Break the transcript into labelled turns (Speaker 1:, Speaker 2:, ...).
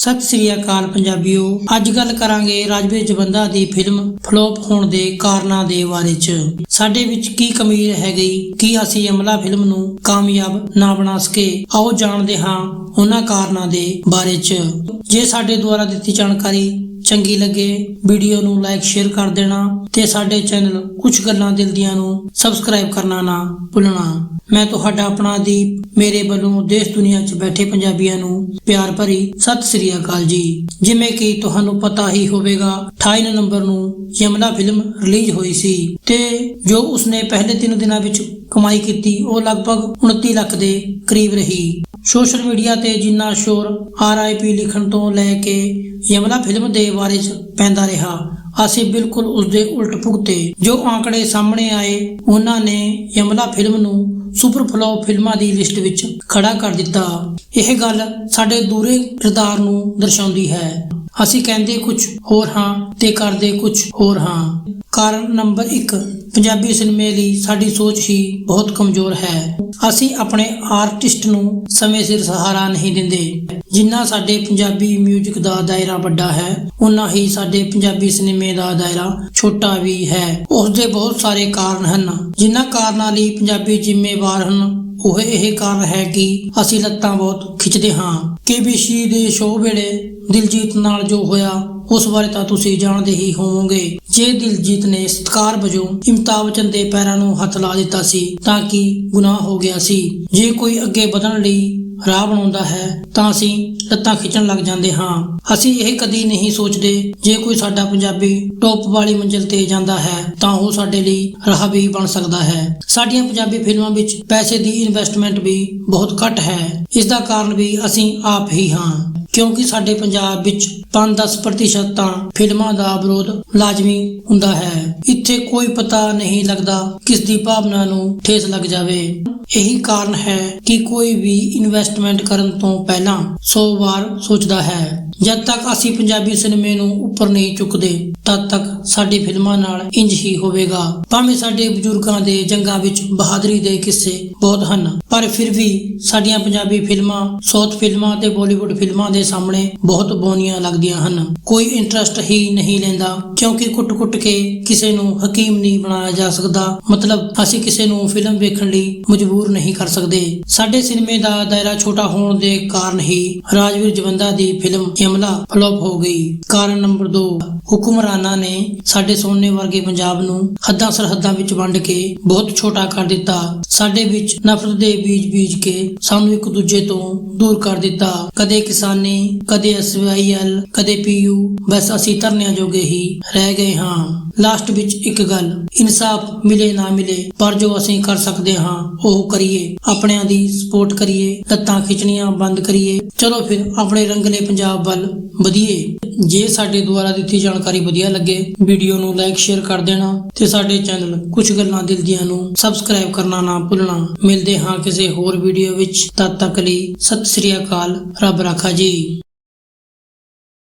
Speaker 1: ਸਤਿ ਸ੍ਰੀ ਅਕਾਲ ਪੰਜਾਬੀਓ। ਅੱਜ ਗੱਲ ਕਰਾਂਗੇ ਰਾਜਵੀਰ ਜਵੰਦਾ ਦੀ ਫਿਲਮ ਫਲੋਪ ਹੋਣ ਦੇ ਕਾਰਨਾਂ ਦੇ ਬਾਰੇ ਚ। ਸਾਡੇ ਵਿੱਚ ਕੀ ਕਮੀ ਰਹਿ ਗਈ, ਕੀ ਅਸੀਂ ਅਮਲਾ ਫਿਲਮ ਨੂੰ ਕਾਮਯਾਬ ਨਾ ਬਣਾ ਸਕੇ, ਆਓ ਜਾਣਦੇ ਹਾਂ ਉਹਨਾਂ ਕਾਰਨਾਂ ਦੇ ਬਾਰੇ ਚ। ਜੇ ਸਾਡੇ ਦੁਆਰਾ ਦਿੱਤੀ ਜਾਣਕਾਰੀ ਚੰਗੀ ਲੱਗੇ, ਵੀਡੀਓ ਨੂੰ ਲਾਈਕ ਸ਼ੇਅਰ ਕਰ ਦੇਣਾ ਤੇ ਸਾਡੇ ਚੈਨਲ ਕੁਝ ਗੱਲਾਂ ਦਿਲ ਦੀਆਂ ਨੂੰ ਸਬਸਕ੍ਰਾਈਬ ਕਰਨਾ ਨਾ ਭੁੱਲਣਾ। ਮੈਂ ਤੁਹਾਡਾ ਆਪਣਾ ਦੀਪ, ਮੇਰੇ ਵੱਲੋਂ ਦੇਸ਼ ਦੁਨੀਆ 'ਚ ਬੈਠੇ ਪੰਜਾਬੀਆਂ ਨੂੰ ਪਿਆਰ ਭਰੀ ਸਤਿ ਸ੍ਰੀ ਅਕਾਲ ਜੀ। ਜਿਵੇਂ ਕਿ ਤੁਹਾਨੂੰ ਪਤਾ ਹੀ ਹੋਵੇਗਾ 28 ਨਵੰਬਰ ਨੂੰ ਯਮਲਾ ਫਿਲਮ ਰਿਲੀਜ਼ ਹੋਈ ਸੀ ਤੇ ਜੋ ਉਸਨੇ ਪਹਿਲੇ ਤਿੰਨ ਦਿਨਾਂ ਵਿੱਚ ਕਮਾਈ ਕੀਤੀ, ਉਹ ਲਗਭਗ 29 ਲੱਖ ਦੇ ਕਰੀਬ ਰਹੀ। ਸੋਸ਼ਲ ਮੀਡੀਆ ਤੇ ਜਿੰਨਾ ਸ਼ੋਰ ਆਰਆਈਪੀ ਲਿਖਣ ਤੋਂ ਲੈ ਕੇ ਯਮਲਾ ਫਿਲਮ ਦੇ ਬਾਰੇ 'ਚ ਪੈਂਦਾ ਰਿਹਾ, ਅਸੀਂ ਬਿਲਕੁਲ ਉਸਦੇ ਉਲਟ ਭੁਗਤੇ ਜੋ ਆંકੜੇ ਸਾਹਮਣੇ ਆਏ, ਉਹਨਾਂ ਨੇ ਯਮਲਾ ਫਿਲਮ ਨੂੰ ਸੁਪਰ ਫਲॉप ਫਿਲਮਾਂ ਦੀ ਲਿਸਟ ਵਿੱਚ ਖੜਾ ਕਰ ਦਿੱਤਾ। ਇਹ ਗੱਲ ਸਾਡੇ ਦੂਰੇ ਕਿਰਦਾਰ ਨੂੰ ਦਰਸਾਉਂਦੀ ਹੈ। ਅਸੀਂ ਕਹਿੰਦੇ ਕੁਝ ਹੋਰ ਹਾਂ ਤੇ ਕਰਦੇ ਕੁਝ ਹੋਰ ਹਾਂ। ਕਾਰਨ ਨੰਬਰ 1 ਪੰਜਾਬੀ ਸਿਨੇਮੇ ਲਈ ਸਾਡੀ ਸੋਚ ਹੀ ਬਹੁਤ ਕਮਜ਼ੋਰ ਹੈ। ਅਸੀਂ ਆਪਣੇ ਆਰਟਿਸਟ ਨੂੰ ਸਮੇਂ ਸਿਰ ਸਹਾਰਾ ਨਹੀਂ ਦਿੰਦੇ। ਜਿੰਨਾ ਸਾਡੇ ਪੰਜਾਬੀ 뮤직 ਦਾ ਦਾਇਰਾ ਵੱਡਾ ਹੈ ਉਨਾ ਹੀ ਸਾਡੇ ਪੰਜਾਬੀ ਸਿਨੇਮੇ ਦਾ ਦਾਇਰਾ ਛੋਟਾ ਵੀ ਹੈ। ਉਸ ਦੇ ਬਹੁਤ ਸਾਰੇ ਕਾਰਨ ਹਨ। ਜਿਨ੍ਹਾਂ ਕਾਰਨਾਂ ਲਈ ਪੰਜਾਬੀ ਜ਼ਿੰਮੇਵਾਰ ਹਨ, ਉਹ ਇਹ ਕਾਰਨ ਹੈ ਕਿ ਅਸੀਂ ਲੱਤਾਂ ਬਹੁਤ ਖਿੱਚਦੇ ਹਾਂ। ਕੇਬੀਸੀ ਦੇ ਸ਼ੋਅ ਵੇਲੇ ਦਿਲਜੀਤ ਨਾਲ ਜੋ ਹੋਇਆ ਉਸ ਬਾਰੇ ਤਾਂ ਤੁਸੀਂ ਜਾਣਦੇ ਹੀ ਹੋਵੋਗੇ। ਜੇ ਦਿਲਜੀਤ ਨੇ ਸਤਕਾਰ ਵਜੋਂ ਇਮਤਾਬ ਬੱਚਨ ਦੇ ਪੈਰਾਂ ਨੂੰ ਹੱਥ ਲਾ ਦਿੱਤਾ ਸੀ, ਤਾਂ ਕਿ ਗੁਨਾਹ ਹੋ ਗਿਆ ਸੀ? ਜੇ ਕੋਈ ਅੱਗੇ ਵਧਣ ਲਈ ਰਾਹ ਬਣਾਉਂਦਾ ਹੈ, ਤਾਂ ਅਸੀਂ ਲੱਤਾਂ ਖਿੱਚਣ ਲੱਗ ਜਾਂਦੇ ਹਾਂ। ਅਸੀਂ ਇਹ ਕਦੀ ਨਹੀਂ ਸੋਚਦੇ, ਜੇ ਕੋਈ ਸਾਡਾ ਪੰਜਾਬੀ ਟੌਪ ਵਾਲੀ ਮੰਜ਼ਿਲ ਤੇ ਜਾਂਦਾ ਹੈ, ਤਾਂ ਉਹ ਸਾਡੇ ਲਈ ਰਾਹ ਵੀ ਬਣ ਸਕਦਾ ਹੈ। ਸਾਡੀਆਂ ਪੰਜਾਬੀ ਫਿਲਮਾਂ ਵਿੱਚ ਪੈਸੇ ਦੀ ਇਨਵੈਸਟਮੈਂਟ ਵੀ ਬਹੁਤ ਘੱਟ ਹੈ। ਇਸ ਦਾ ਕਾਰਨ ਵੀ ਅਸੀਂ ਆਪ ਹੀ ਹਾਂ। ਕਿਉਂਕਿ ਸਾਡੇ ਪੰਜਾਬ ਵਿੱਚ 5-10% ਤਾਂ ਫਿਲਮਾਂ ਦਾ ਵਿਰੋਧ ਲਾਜ਼ਮੀ ਹੁੰਦਾ ਹੈ। ਇੱਥੇ ਕੋਈ ਪਤਾ ਨਹੀਂ ਲੱਗਦਾ ਕਿਸ ਦੀ ਭਾਵਨਾ ਨੂੰ ਠੇਸ ਲੱਗ ਜਾਵੇ। ਇਹੀ ਕਾਰਨ ਹੈ ਕਿ ਕੋਈ ਵੀ ਇਨਵੈਸਟਮੈਂਟ ਕਰਨ ਤੋਂ ਪਹਿਲਾਂ 100 ਵਾਰ ਸੋਚਦਾ ਹੈ। ਜਦ ਤੱਕ ਅਸੀਂ ਪੰਜਾਬੀ ਸਿਨੇਮੇ ਨੂੰ ਉੱਪਰ ਨਹੀਂ ਚੁੱਕਦੇ, ਤਦ ਤੱਕ ਸਾਡੀ ਫਿਲਮਾਂ ਨਾਲ ਇੰਜ ਹੀ ਹੋਵੇਗਾ। ਭਾਵੇਂ ਸਾਡੇ ਬਜ਼ੁਰਗਾਂ ਦੇ ਜੰਗਾਂ ਵਿੱਚ ਬਹਾਦਰੀ ਦੇ ਕਿੱਸੇ ਬਹੁਤ ਹਨ, ਪਰ ਫਿਰ ਵੀ ਸਾਡੀਆਂ ਪੰਜਾਬੀ ਫਿਲਮਾਂ ਸਾਊਥ ਫਿਲਮਾਂ ਤੇ ਬਾਲੀਵੁੱਡ ਫਿਲਮਾਂ ਦੇ ਸਾਹਮਣੇ ਬਹੁਤ ਬੋਨੀਆਂ ਲੱਗਦੀਆਂ ਹਨ। ਕੋਈ ਇੰਟਰਸਟ ਹੀ ਨਹੀਂ ਲੈਂਦਾ, ਕਿਉਂਕਿ ਕੁੱਟ-ਕੁੱਟ ਕੇ ਕਿਸੇ ਨੂੰ ਹਕੀਮ ਨਹੀਂ ਬਣਾਇਆ ਜਾ ਸਕਦਾ। ਮਤਲਬ ਅਸੀਂ ਕਿਸੇ ਨੂੰ ਫਿਲਮ ਵੇਖਣ ਲਈ ਮਜਬੂਰ ਨਹੀਂ ਕਰ ਸਕਦੇ। ਸਾਡੇ ਸਿਨੇਮੇ ਦਾ ਦਾਇਰਾ ਛੋਟਾ ਹੋਣ ਦੇ ਕਾਰਨ ਹੀ ਰਾਜਵੀਰ ਜਵੰਦਾ ਦੀ ਫਿਲਮ ਯਮਲਾ ਫਲॉप ਹੋ ਗਈ। ਕਾਰਨ ਨੰਬਰ 2 ਹੁਕਮਰਾਨਾਂ ਨੇ ਸਾਡੇ ਸੋਨੇ ਵਰਗੇ ਪੰਜਾਬ ਨੂੰ ਹੱਦਾਂ ਸਰਹੱਦਾਂ ਵਿੱਚ ਵੰਡ ਕੇ ਬਹੁਤ ਛੋਟਾ ਕਰ ਦਿੱਤਾ। ਸਾਡੇ ਵਿੱਚ ਨਫ਼ਰਤ ਦੇ ਬੀਜ ਬੀਜ ਕੇ ਸਾਨੂੰ ਇੱਕ ਦੂਜੇ ਤੋਂ ਦੂਰ ਕਰ ਦਿੱਤਾ। ਕਦੇ ਕਿਸਾਨੀ, ਕਦੇ ਐਸਵਾਈਐਲ ਕਦੇ ਪੀਯੂ ਬਸ ਅਸੀਂ ਧਰਨਿਆਂ ਜੋਗੇ ਹੀ ਰਹਿ ਗਏ ਹਾਂ। ਲਾਸਟ ਵਿੱਚ ਇੱਕ ਗੱਲ, ਇਨਸਾਫ ਮਿਲੇ ਨਾ ਮਿਲੇ, ਪਰ ਜੋ ਅਸੀਂ ਕਰ ਸਕਦੇ ਹਾਂ, ਉਹ ਕਰੀਏ। ਆਪਣਿਆਂ ਦੀ ਸਪੋਰਟ ਕਰੀਏ, ਲੱਤਾਂ ਖਿੱਚਣੀਆਂ ਬੰਦ ਕਰੀਏ। ਚਲੋ ਫਿਰ, ਆਪਣੇ ਰੰਗਲੇ ਪੰਜਾਬ ਵੱਲ ਵਧੀਏ। ਜੇ ਸਾਡੇ ਦੁਆਰਾ ਦਿੱਤੀ ਜਾਣਕਾਰੀ ਵਧੀਆ ਲੱਗੇ, ਵੀਡੀਓ ਨੂੰ ਲਾਈਕ, ਸ਼ੇਅਰ ਕਰ ਦੇਣਾ ਤੇ ਸਾਡੇ ਚੈਨਲ ਕੁਝ ਗੱਲਾਂ ਦਿਲ ਦੀਆਂ ਨੂੰ ਸਬਸਕ੍ਰਾਈਬ ਕਰਨਾ ਨਾ ਭੁੱਲਣਾ। ਮਿਲਦੇ ਹਾਂ ਕਿਸੇ ਹੋਰ ਵੀਡੀਓ ਵਿੱਚ। ਤਦ ਤੱਕ ਲਈ ਸਤਿ ਸ੍ਰੀ ਅਕਾਲ, ਰੱਬ ਰਾਖਾ ਜੀ।